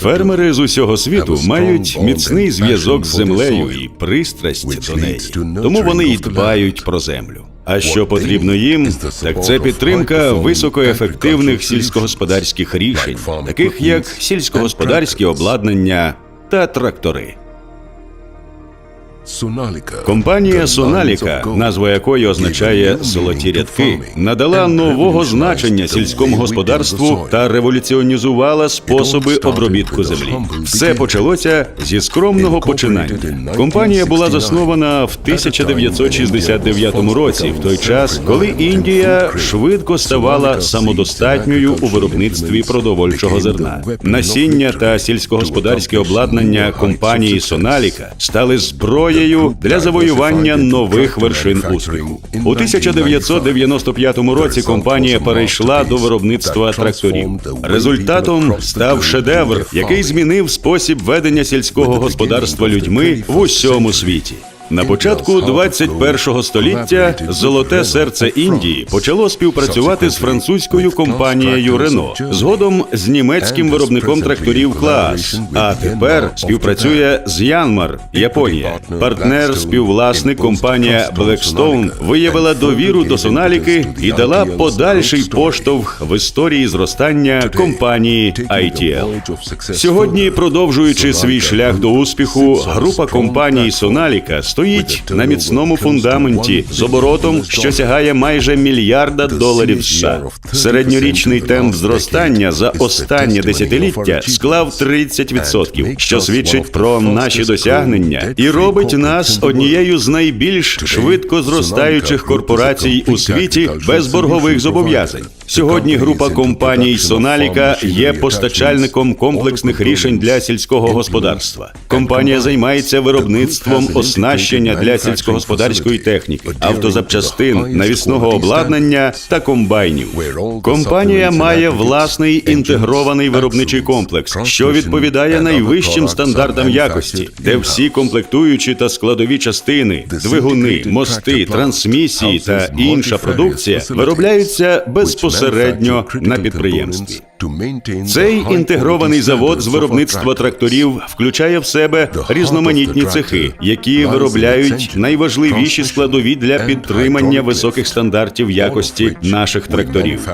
Фермери з усього світу мають міцний зв'язок з землею і пристрасть до неї. Тому вони й дбають про землю. А що потрібно їм, так це підтримка високоефективних сільськогосподарських рішень, таких як сільськогосподарське обладнання та трактори. Компанія Соналіка, назва якої означає золоті рядки, надала нового значення сільському господарству та революціонізувала способи обробітку землі. Все почалося зі скромного починання. Компанія була заснована в 1969 році, в той час, коли Індія швидко ставала самодостатньою у виробництві продовольчого зерна. Насіння та сільськогосподарське обладнання компанії Соналіка стали зброєю для завоювання нових вершин успіху. У 1995 році компанія перейшла до виробництва тракторів. Результатом став шедевр, який змінив спосіб ведення сільського господарства людьми в усьому світі. На початку 21-го століття золоте серце Індії почало співпрацювати з французькою компанією Рено, згодом з німецьким виробником тракторів Клаас. А тепер співпрацює з Янмар, Японія. Партнер, співвласник компанія Blackstone виявила довіру до Соналіки і дала подальший поштовх в історії зростання компанії ITL. Сьогодні, продовжуючи свій шлях до успіху, група компаній Соналіка стоїть на міцному фундаменті. з оборотом, що сягає майже мільярда доларів США. Середньорічний темп зростання за останнє десятиліття склав 30%, що свідчить про наші досягнення і робить нас однією з найбільш швидко зростаючих корпорацій у світі без боргових зобов'язань. Сьогодні група компаній Соналіка є постачальником комплексних рішень для сільського господарства. Компанія займається виробництвом оснащення для сільськогосподарської техніки, автозапчастин, навісного обладнання та комбайнів. Компанія має власний інтегрований виробничий комплекс, що відповідає найвищим стандартам якості, де всі комплектуючі та складові частини, двигуни, мости, трансмісії та інша продукція виробляються безпосередньо на підприємстві. Цей інтегрований завод з виробництва тракторів включає в себе різноманітні цехи, які виробляють найважливіші складові для підтримання високих стандартів якості наших тракторів.